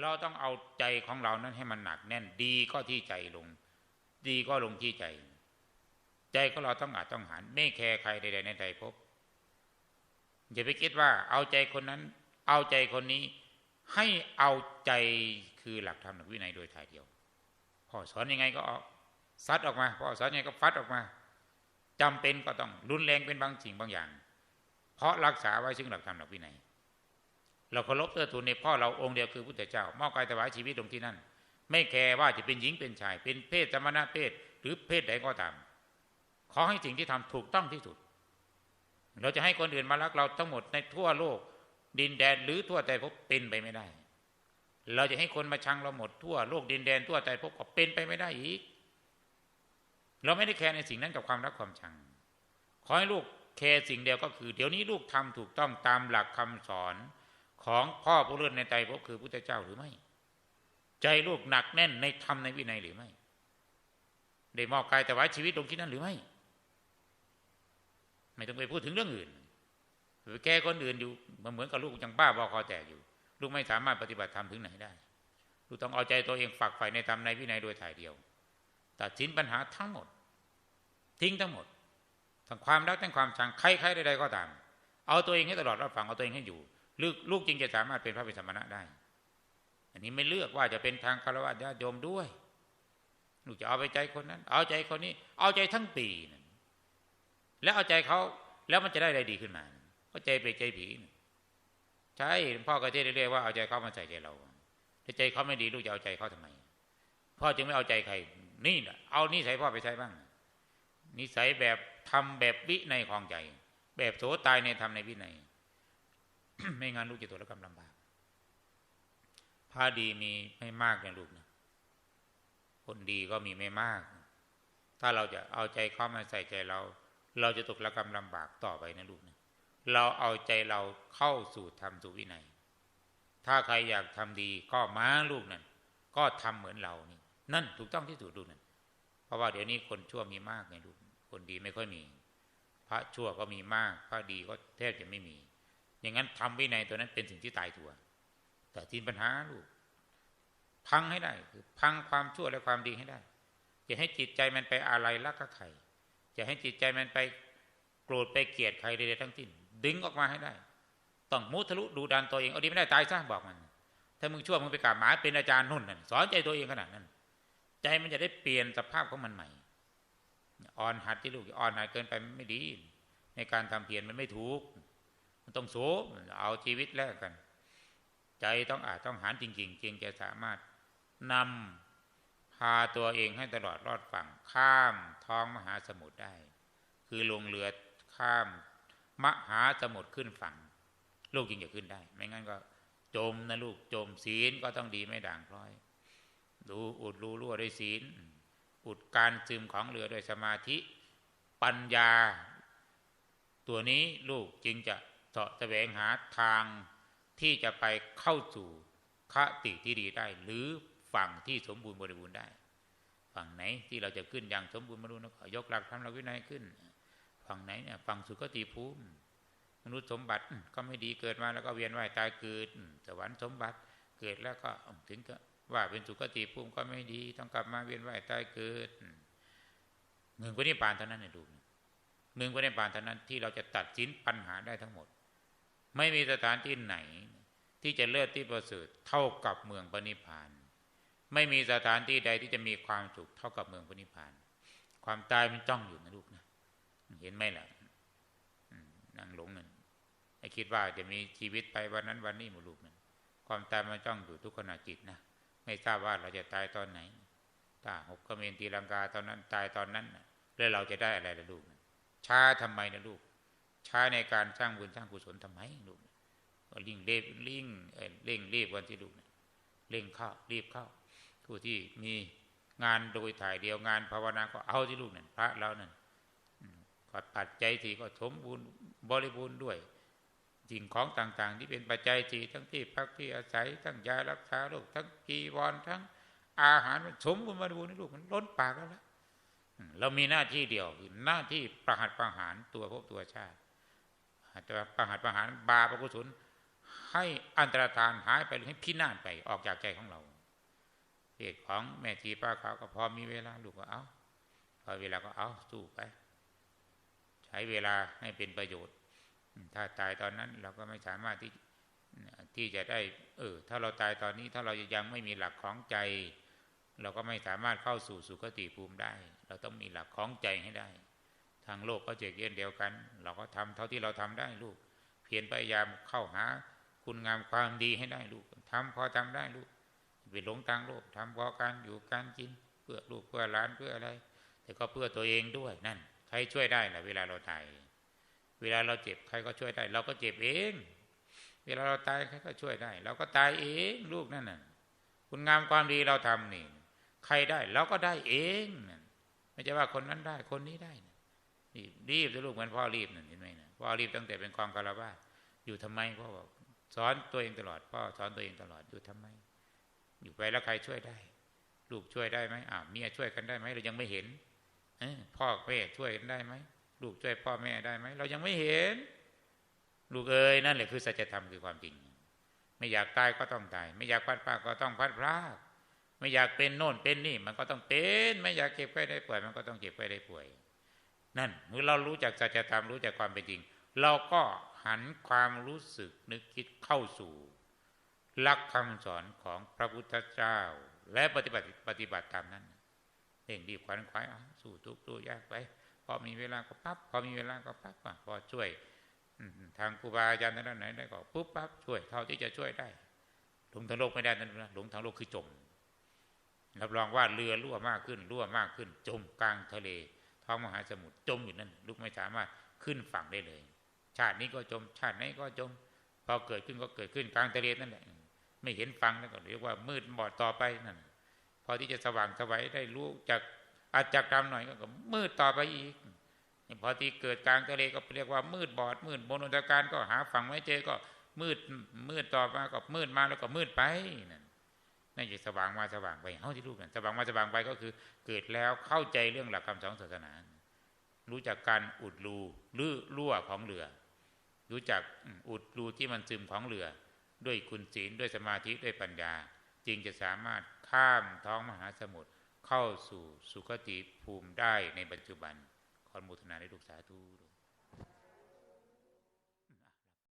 เราต้องเอาใจของเรานั้นให้มันหนักแน่นดีก็ที่ใจลง ดีก็ลงที่ใจ ใจของเราต้องอาจต้องหัน ไม่แคร์ใครใดๆในใจพบอย่าไปคิดว่าเอาใจคนนั้น เอาใจคนนี้ ให้เอาใจคือหลักธรรมหลักวินัยโดยถ่ายเดียวพ่อสอนยังไงก็ออกซัดออกมาพ่อสอนยังไงก็ฟัดออกมาจำเป็นก็ต้องรุนแรงเป็นบางสิ่งบางอย่าง เพราะรักษาไว้ซึ่งหลักธรรมหลักวินัย เราเคารพเตือทูลในพ่อเราองค์เดียวคือพุทธเจ้ามอบกายถวายชีวิตตรงที่นั่น ไม่แคร์ว่าจะเป็นหญิงเป็นชาย เป็นเพศสมณะเพศ หรือเพศใดก็ตาม ขอให้สิ่งที่ทำถูกต้องที่สุด เราจะให้คนอื่นมารักเราทั้งหมดในทั่วโลก ดินแดนหรือทั่วใจพบเป็นไปไม่ได้ เราจะให้คนมาชังเราหมดทั่วโลกดินแดนทั่วใจพบก็เป็นไปไม่ได้อีก เราไม่ได้แคร์ในสิ่งนั้นกับความรักความชัง ขอให้ลูกแคร์สิ่งเดียวก็คือ เดี๋ยวนี้ลูกทำถูกต้องตามหลักคำสอน ของพ่อผู้เลื่อนในใจพบคือพุทธเจ้าหรือไม่ ใจลูกหนักแน่นในธรรมในวินัยหรือไม่ ได้มอบกายแต่ไว้ชีวิตลงที่นั่นหรือไม่ ไม่ต้องไปพูดถึงเรื่องอื่นไปแก้คนอื่นอยู่มันเหมือนกับลูกยังบ้าบอคอแตกอยู่ ลูกไม่สามารถปฏิบัติธรรมถึงไหนได้ ลูกต้องเอาใจตัวเองฝากใฝ่ในธรรมในวินัยโดยถ่ายเดียวตัดสินปัญหาทั้งหมด ทิ้งทั้งหมดทั้งความรักทั้งความชังใครๆใดๆก็ตาม เอาตัวเองให้ตลอดรับฟังเอาตัวเองให้อยู่ ลูกลูกจึงจะสามารถเป็นพระเป็นสมณะได้ อันนี้ไม่เลือกว่าจะเป็นทางคารวะญาติโยมด้วยลูกจะเอาไปใจคนนั้น เอาใจคนนี้ เอาใจทั้งปีนั่นแล้วเอาใจเขาแล้วมันจะได้อะไรดีขึ้นมาก็ใจไปใจผีใช่พ่อก็เทศเรียกว่าเอาใจเขามาใส่ใจเราถ้าใจเขาไม่ดีลูกจะเอาใจเขาทำไมพ่อจึงไม่เอาใจใคร นี่นะเอานิสัยพ่อไปใช้บ้าง นิสัยแบบทำแบบวิในของใจ แบบโสตายในธรรมในวิใน ไม่งั้นลูกจะตัวละกรรมลำบากพระดีมีไม่มากนะลูกนะคนดีก็มีไม่มาก ถ้าเราจะเอาใจเข้ามาใส่ใจเรา เราจะตกละกรรมลำบากต่อไปนะลูกนะเราเอาใจเราเข้าสู่ธรรมสู่วินัย ถ้าใครอยากทำดีก็มาลูกนั่นก็ทำเหมือนเรานี่ นั่นถูกต้องที่สุดลูกนั่นเพราะว่าเดี๋ยวนี้คนชั่วมีมากไงลูกคนดีไม่ค่อยมี พระชั่วก็มีมาก พระดีก็แทบจะไม่มี อย่างนั้นทำวินัยตัวนั้นเป็นสิ่งที่ตายตัว แต่ทีนปัญหาลูกพังให้ได้คือพังความชั่วและความดีให้ได้จะให้จิตใจมันไปอะไรรักกับใครจะให้จิตใจมันไปโกรธไปเกลียดใครใดๆทั้งสิ้นดึงออกมาให้ได้ ต้องมุทะลุดูดันตัวเองเอาดีไม่ได้ตายซะบอกมัน ถ้ามึงชั่วมึงไปกราบหมาเป็นอาจารย์นุ่นนั่นสอนใจตัวเองขนาดนั้น ใจมันจะได้เปลี่ยนสภาพของมันใหม่อ่อนหัดที่ลูกอ่อนหัดเกินไปไม่ดี ในการทำเพียรมันไม่ถูก มันต้องสูงเอาชีวิตแลกกัน ใจต้องอาจต้องหันจริงๆจึงจะสามารถนำพาตัวเองให้ตลอดรอดฝั่ง ข้ามท้องมหาสมุทรได้ คือลงเรือข้ามมหาสมุทรขึ้นฝั่ง ลูกจึงจะขึ้นได้ ไม่งั้นก็จมนะลูกจมศีลก็ต้องดีไม่ด่างพร้อย ดูอุดรูรั่วด้วยศีล อุดการซึมของเรือด้วยสมาธิ ปัญญา ตัวนี้ลูกจึงจะาะแสวงหาทางที่จะไปเข้าสู่คติที่ดีได้ หรือฝั่งที่สมบูรณ์บริบูรณ์ได้ ฝั่งไหนที่เราจะขึ้นอย่างสมบูรณ์บริบูรณ์ก็ยกหลักทำหลักวินัยขึ้น ฝั่งไหนเนี่ยฝั่งสุขติภูมิมนุษย์สมบัติก็ไม่ดีเกิดมาแล้วก็เวียนว่ายตายเกิดสวรรค์สมบัติเกิดแล้วก็ถึงก็ว่าเป็นสุขติภูมิก็ไม่ดี ต้องกลับมาเวียนว่ายตายเกิดเมืองพระนิพพานเท่านั้นเนี่ยดูเมืองพระนิพพานเท่านั้นที่เราจะตัดสินปัญหาได้ทั้งหมด ไม่มีสถานที่ไหน ที่จะเลิศที่ประเสริฐเท่ากับเมืองปณิพาน ไม่มีสถานที่ใดที่จะมีความสุขเท่ากับเมืองปณิพาน ความตายมันจ้องอยู่นะลูกนะ เห็นไหมล่ะนั่งหลงนั่นไอ้คิดว่าจะมีชีวิตไปวันนั้นวันนี้หมดลูกนั่นความตายมันจ้องอยู่ทุกขณะจิตนะไม่ทราบว่าเราจะตายตอนไหนถ้าหกกเมนตีลังกาตอนนั้นตายตอนนั้นแล้วเราจะได้อะไรล่ะลูกช้าทำไมนะลูก ใช้ในการสร้างบุญสร้างกุศลทำไมลูกก็ลิ่งเล็บลิ่งเร่งรีบวันที่ลูกเร่งเข้ารีบเข้าผู้ที่มีงานโดยถ่ายเดียวงานภาวนาก็เอาที่ลูกนั่นพระเรานั่นก็ปัจจัยสี่ก็สมบูรณ์บริบูรณ์ด้วยสิ่งของต่าง ๆ ที่เป็นปัจจัยสี่ทั้งที่พักที่อาศัยทั้งยารักษาโรคทั้งกีวรทั้งอาหารสมบูรณ์บริบูรณ์ลูกมันล้นปากแล้วเรามีหน้าที่เดียวคือหน้าที่ประหัตประหารตัวพวกตัวชาติ จะประหารประหารบาปกุศลให้อันตรธานหายไปหรือให้พินาศไปออกจากใจของเราเหตุของแม่ทีป้าเขาก็พอมีเวลาลูกก็เอาพอเวลาก็เอาสู้ไป ใช้เวลาให้เป็นประโยชน์ ถ้าตายตอนนั้นเราก็ไม่สามารถที่ที่จะได้ เออ ถ้าเราตายตอนนี้ ถ้าเรายังไม่มีหลักของใจ เราก็ไม่สามารถเข้าสู่สุคติภูมิได้ เราต้องมีหลักของใจให้ได้ ทางโลกก็เจกเย็นเดียวกัน เราก็ทำเท่าที่เราทำได้ลูก เพียรพยายามเข้าหาคุณงามความดีให้ได้ลูกทำพอทำได้ลูกไปหลงทางโลกทำพอการอยู่การกินเพื่อลูกเพื่อหลานเพื่ออะไร แต่ก็เพื่อตัวเองด้วยนั่น ใครช่วยได้ล่ะเวลาเราตาย เวลาเราเจ็บใครก็ช่วยได้ เราก็เจ็บเอง เวลาเราตายใครก็ช่วยได้ เราก็ตายเองลูกนั่นน่ะคุณงามความดีเราทำนี่ ใครได้เราก็ได้เองนั่นไม่ใช่ว่าคนนั้นได้คนนี้ได้น รีบจะลูกเหมือนพ่อรีบนั่นเห็นไหมนะพ่อรีบตั้งแต่เป็นความคารวะอยู่ทำไมพ่อบอกสอนตัวเองตลอด พ่อสอนตัวเองตลอดอยู่ทำไม อยู่ไปแล้วใครช่วยได้ ลูกช่วยได้ไหมอ้าเมียช่วยกันได้ไหมเรายังไม่เห็นพ่อแม่ช่วยกันได้ไหมลูกช่วยพ่อแม่ได้ไหมเรายังไม่เห็น ลูกเอ้ยนั่นแหละคือสัจธรรมคือความจริง ไม่อยากตายก็ต้องตาย ไม่อยากพัดพลาดก็ต้องพัดพลาดไม่อยากเป็นโน่นเป็นนี่ มันก็ต้องเป็น ไม่อยากเก็บไว้ได้ป่วย มันก็ต้องเก็บไว้ได้ป่วย นั่นเมื่อเรารู้จักสัจธรรมรู้จักความเป็นจริง เราก็หันความรู้สึกนึกคิดเข้าสู่หลักคำสอนของพระพุทธเจ้า และปฏิบัติปฏิบัติตามนั้นเร่งรีบขวัญขวายสู่ทุกข์สู้ยากไปพอมีเวลาก็ปั๊บพอมีเวลาก็ปั๊บพอช่วยทางครูบาอาจารย์ท่านไหนได้ก็ปุ๊บปั๊บช่วยเท่าที่จะช่วยได้หลงทางโลกไม่ได้นั่นนะหลงทางโลกคือจมรับรองว่าเรือรั่วมากขึ้นรั่วมากขึ้น จมกลางทะเล ท้องมหาสมุทรจมอยู่นั่นลูกไม่สามารถขึ้นฝั่งได้เลย ชาตินี้ก็จม ชาตินี้ก็จม พอเกิดขึ้นก็เกิดขึ้นกลางทะเลนั่นแหละ ไม่เห็นฟังแล้วก็เรียกว่ามืดบอดต่อไปนั่นพอที่จะสว่างสวัยได้รู้จากอาจจกรรมหน่อยก็มืดต่อไปอีกพอที่เกิดกลางทะเลก็เรียกว่ามืดบอด มืดบนอุตการก็หาฝั่งไม่เจอก็มืดมืดต่อมาก็มืดมาแล้วก็มืดไปนั่น นั่นจะสว่างมาสว่างไปเท่าที่รู้กันสว่างมาสว่างไปก็คือ เกิดแล้วเข้าใจเรื่องหลักคำสอนศาสนา รู้จักการอุดรูหรือรั่วของเรือ รู้จักอุดรูที่มันซึมของเรือ ด้วยคุณศีลด้วยสมาธิด้วยปัญญา จึงจะสามารถข้ามท้องมหาสมุทรเข้าสู่สุคติภูมิได้ในปัจจุบันขอมุทนาในลูกสาธุ